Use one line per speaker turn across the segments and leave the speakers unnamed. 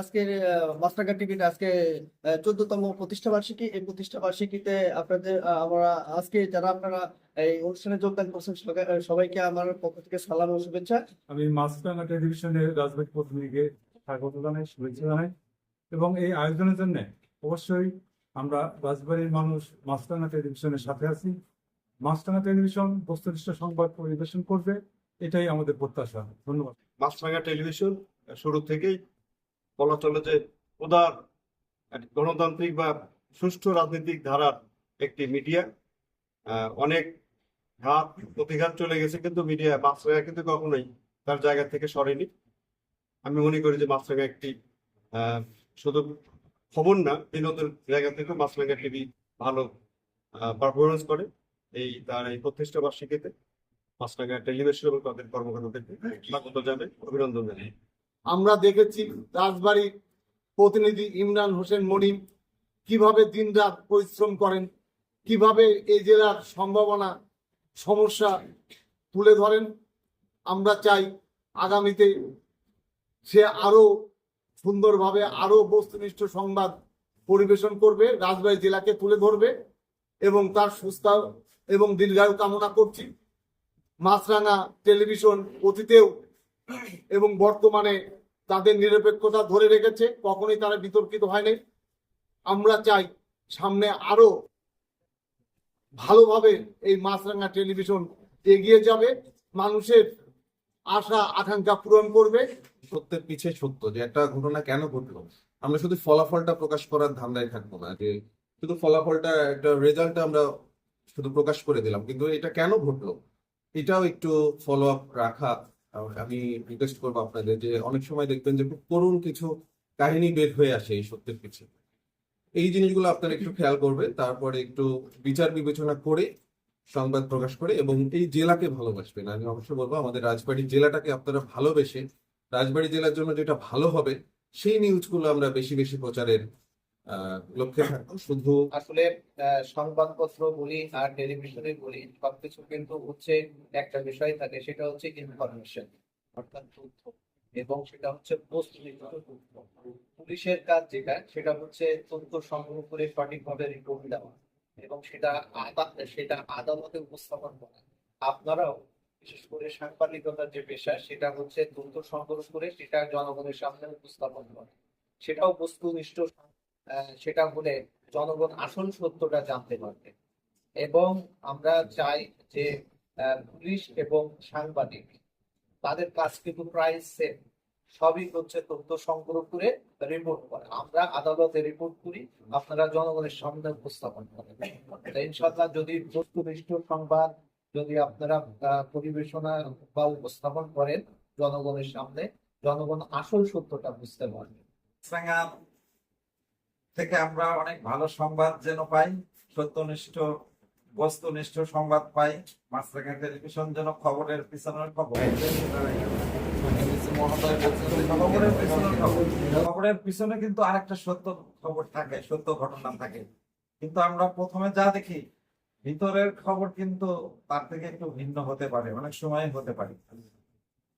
আজকের মাস্টারকার টিভির আজকে চোদ্দতম প্রতিষ্ঠা বার্ষিকী। এই প্রতিষ্ঠা বার্ষিকীতে আপনাদের আমরা আজকে যারা আপনারা এই অনুষ্ঠানে যোগদান করছেন সবাইকে আমার পক্ষ থেকে সালাম ও শুভেচ্ছা।
আমি মাছরাঙ্গা টেলিভিশনের রাজবাড়ি প্রতিনিধিকে স্বাগত জানাই শুভেচ্ছা জানাই। এবং এই আয়োজনের জন্য অবশ্যই আমরা রাজবাড়ির মানুষ মাছরাঙ্গা টেলিভিশনের সাথে আছি। মাছরাঙ্গা টেলিভিশন বস্তুনিষ্ঠ সংবাদ পরিবেশন করবে এটাই আমাদের প্রত্যাশা। ধন্যবাদ।
মাছরাঙা টেলিভিশন শুরু থেকেই বলা চলে যে উদার গণতান্ত্রিক বা সুষ্ঠু রাজনৈতিক ধারার একটি মিডিয়া। অনেক ঘাত, প্রতিঘাত চলে গেছে কিন্তু মিডিয়া মাছরাঙা কিন্তু কখনোই তার জায়গা থেকে সরেনি। আমি মনে করি যে মাছরাঙা একটি শুধু খবর না, বিনোদন জায়গা থেকে মাছরাঙা টিভি ভালো পারফরমেন্স করে এই, তার এই প্রতিষ্ঠা বার্ষিকীতে। মাছরাঙা টেলিভিশন এবং তাদের কর্মকর্তাদেরকে স্বাগত জানাই অভিনন্দন জানাই
আমরা দেখেছি রাজবাড়ির প্রতিনিধি ইমরান হোসেন মনিম কীভাবে দিনরাত পরিশ্রম করেন, কীভাবে এই জেলার সম্ভাবনা, সমস্যা তুলে ধরেন। আমরা চাই আগামীতে সে আরও সুন্দরভাবে আরও বস্তুনিষ্ঠ সংবাদ পরিবেশন করবে, রাজবাড়ী জেলাকে তুলে ধরবে এবং তার সুস্থ এবং দীর্ঘায়ু কামনা করছি। মাছরাঙা টেলিভিশন অতীতেও এবং বর্তমানে তাদের নিরপেক্ষতা ধরে রেখেছে, কখনোই তারা বিতর্কিত হয়নি আমরা চাই সামনে আরও ভালোভাবে এই মাছরাঙা টেলিভিশন এগিয়ে যাবে। মানুষের আশা, আকাঙ্ক্ষা পূরণ করবে।
সত্যের পিছে সত্য যে একটা ঘটনা কেন ঘটলো? আমরা শুধু ফলাফলটা প্রকাশ করার ধান্দায় থাকব না, যে শুধু ফলাফলটা, একটা রেজাল্ট আমরা শুধু প্রকাশ করে দিলাম। কিন্তু এটা কেন ঘটলো? এটাও একটু ফলো আপ রাখা আমি রিকোয়েস্ট করব আপনাদের যে অনেক সময় দেখবেন যে খুব করুণ কিছু কাহিনী বের হয়ে আসে এই সত্যের পিছে এই জিনিসগুলো আপনারা একটু খেয়াল করবেন, তারপরে একটু বিচার বিবেচনা করে, সংবাদ প্রকাশ করে এবং এই জেলাকে ভালোবাসবেন। আমি অবশ্যই বলব, আমাদের রাজবাড়ি জেলাটাকে আপনারা ভালোবেসে, রাজবাড়ী জেলার জন্য যেটা ভালো হবে, সেই নিউজগুলো আমরা বেশি বেশি প্রচারের লক্ষ্যে শুধু
আসলে সংবাদপত্র বলি আর টেলিভিশনে বলি সবকিছু কিন্তু হচ্ছে একটা বিষয় থাকে সেটা হচ্ছে ইনফরমেশন অর্থাৎ তথ্য এবং সেটা হচ্ছে তথ্য। পুলিশের কাজ যেটা সেটা হচ্ছে তথ্য সংগ্রহ করে সঠিকভাবে রিপোর্ট দেওয়া এবং সেটা সেটা আদালতে উপস্থাপন করা। আপনারাও বিশেষ করে সাংবাদিকতার যে পেশা সেটা হচ্ছে তথ্য সংগ্রহ করে সেটা জনগণের সামনে উপস্থাপন করা। সেটাও বস্তুনিষ্ঠ সেটা হলে জনগণ আসল সত্যটা জানতে পারবে। এবং আমরা চাই যে পুলিশ এবং সাংবাদিক, তাদের কাজ কিন্তু প্রায় সেম সবই হচ্ছে তথ্য সংগ্রহ করে রিপোর্ট করা। আমরা আদালতে রিপোর্ট করি, আপনারা জনগণের সামনে উপস্থাপন করেন। ইনশাল্লাহ যদি বস্তুনিষ্ঠ সংবাদ যদি আপনারা পরিবেশনা বা উপস্থাপন করেন জনগণের সামনে, জনগণ আসল সত্যটা বুঝতে পারবে।
থেকে আমরা অনেক ভালো সংবাদ যেন পাই, সত্যনিষ্ঠ, বস্তুনিষ্ঠ সংবাদ পাই মাছরাঙা টেলিভিশন যেন খবরের পিছনের খবর। খবরের পিছনের খবর। খবরের পিছনে কিন্তু আরেকটা সত্য খবর থাকে, সত্য ঘটনা থাকে। কিন্তু আমরা প্রথমে যা দেখি, ভিতরের খবর কিন্তু তার থেকে একটু ভিন্ন হতে পারে, অনেক সময় হতে পারে।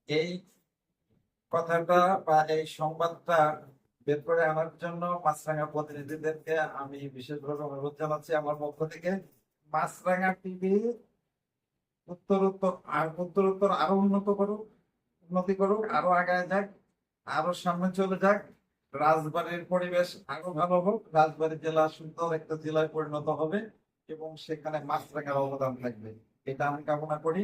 এই কথাটা বা এই সংবাদটা বের করে আনার জন্য মাছরাঙা প্রতিনিধিদেরকে আমি বিশেষভাবে অনুরোধ জানাচ্ছি আমার পক্ষ থেকে। মাছরাঙা টিভি উত্তর উত্তর আর উত্তর উত্তর আরও উন্নত করুক, উন্নতি করুক, আরও আগায় যাক, আরও সামনে চলে যাক। রাজবাড়ির পরিবেশ আরও ভালো হোক। রাজবাড়ি জেলা সুন্দর একটা জেলায় পরিণত হবে এবং সেখানে মাছরাঙার অবদান থাকবে। এটা আমি কামনা করি।